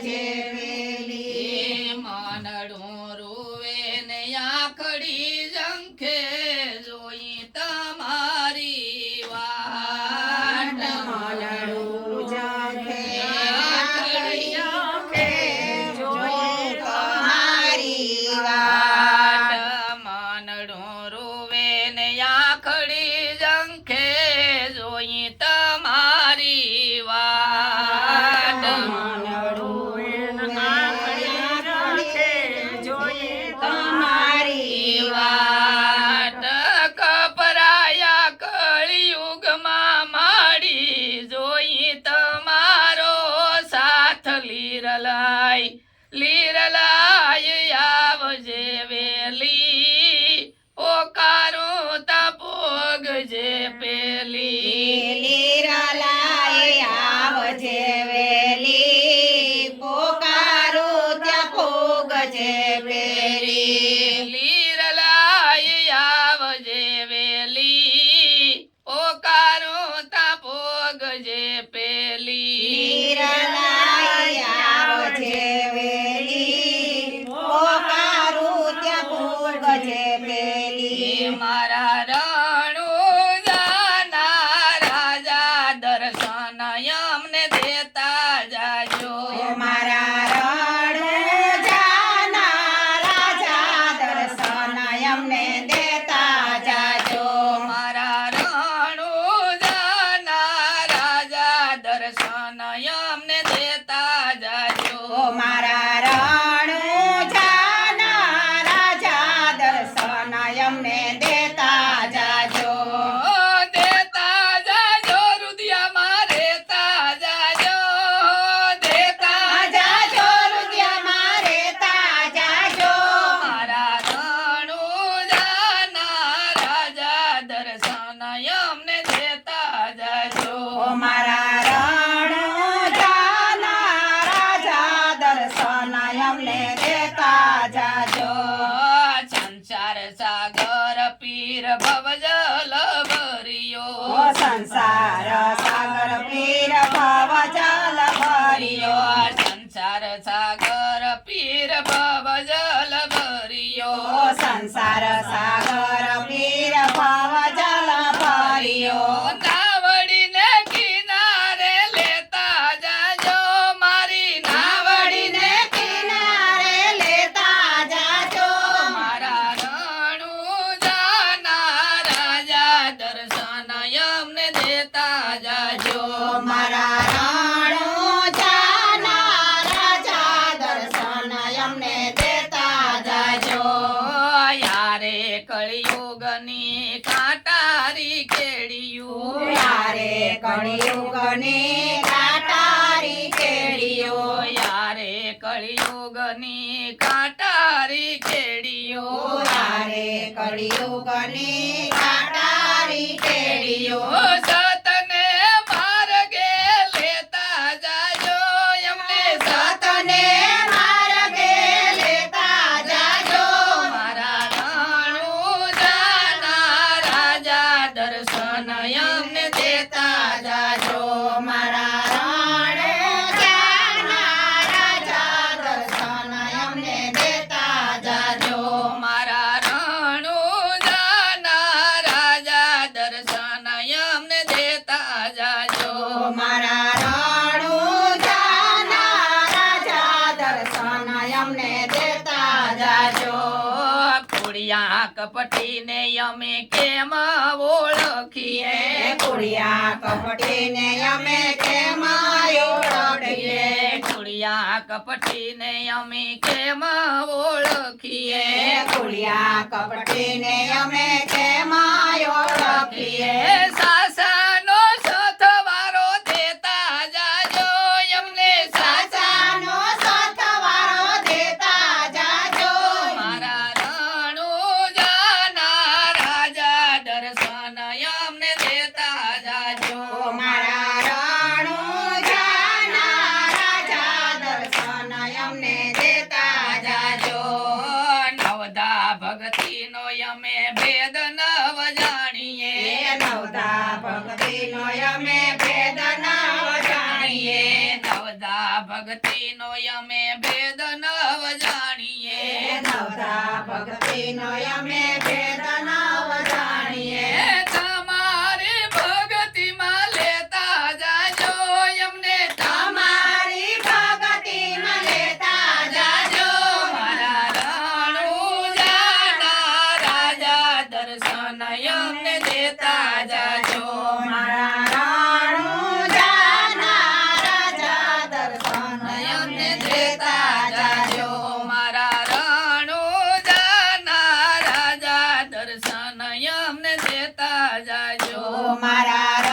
જેવેલી માનડું રૂવે ને આખડી વાટ માનડું જંખે આખડી જોઈ તમારી વાટ માનડું રૂવે ને લીરલાય આવજે વેલી. પોકારું તપોગ જે પે sa કળિયુગની કાટારી કેડિયો યારે કળિયુગની કાટારી કેડીઓ યારે કાટારી કેડીઓ कपटी ने यमे के मोड़िए कुड़िया कपटी ने यमे के मोड़िए कुड़िया कपटी ने यमे के मोड़िए कुड़िया कपटी ने यमे के ભક્તિ નો અમે ભેદ નવ જાણીએ. નવતા ભક્તિ નો અમે જાજો. મારા